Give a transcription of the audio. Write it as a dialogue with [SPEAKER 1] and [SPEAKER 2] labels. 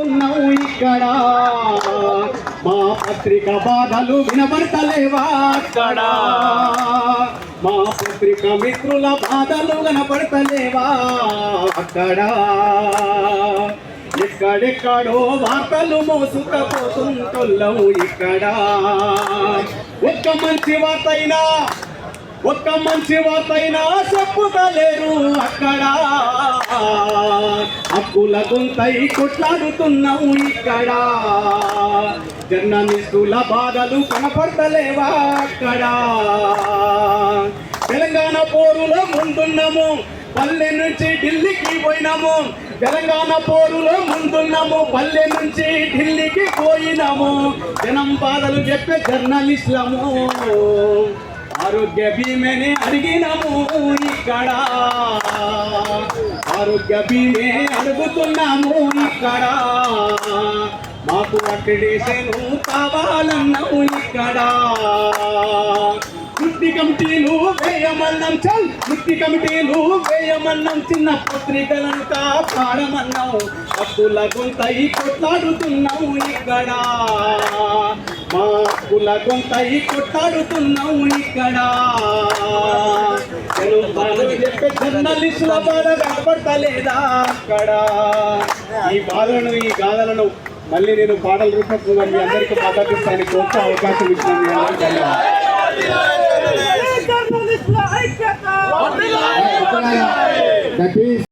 [SPEAKER 1] ఉన్నావు ఇక్కడ. మా పత్రిక బాధలు వినబడతలేవా అక్కడ? మా పత్రిక మిత్రుల బాధలు వినపడతలేవా అక్కడ? ఎక్కడెక్కడో వార్తలు మోసుకపోతుంటున్నావు ఇక్కడ. ఒక్క మంచి వార్త అయినా ఒక్క మంచి వార్తైనా చెప్పుతలేరు అక్కడ. అప్పుల గుంతై కొట్లాడుతున్నావు ఇక్కడ. జర్నలిస్టుల బాధలు కనపడతలేవా అక్కడ? తెలంగాణ పోరులో ముందున్నాము. పల్లె నుంచి ఢిల్లీకి పోయినాము. తెలంగాణ పోరులో ముందున్నాము. పల్లె నుంచి ఢిల్లీకి పోయినాము. జనం బాధలు చెప్పే జర్నలిస్టులము. ఆరోగ్య భీమని అడిగినాము ఇక్కడ. ఆరోగ్య బీమే అడుగుతున్నాము ఇక్కడ. మాకు అక్రిడేషన్ కావాలన్నాము ఇక్కడ. వృత్తి కమిటీలు వేయమన్నాం చల్. వృత్తి కమిటీలు వేయమన్నాం చిన్న పత్రికలంతా పాడమన్నాం. అప్పుల గొంతై కొట్లాడుతున్నాము ఇక్కడ. మా అప్పుల గొంతై కొట్లాడుతున్నాము ఇక్కడ. బాధ కనపడతలేదా అక్కడ? ఈ బాధలను ఈ గాథలను మళ్ళీ నేను పాటల రూపంలో మీ అందరికీ మద్దతిస్తానికి గొప్ప అవకాశం అందరికీ ధన్యవాదాలు.
[SPEAKER 2] జర్నలిస్టుల ఐక్యత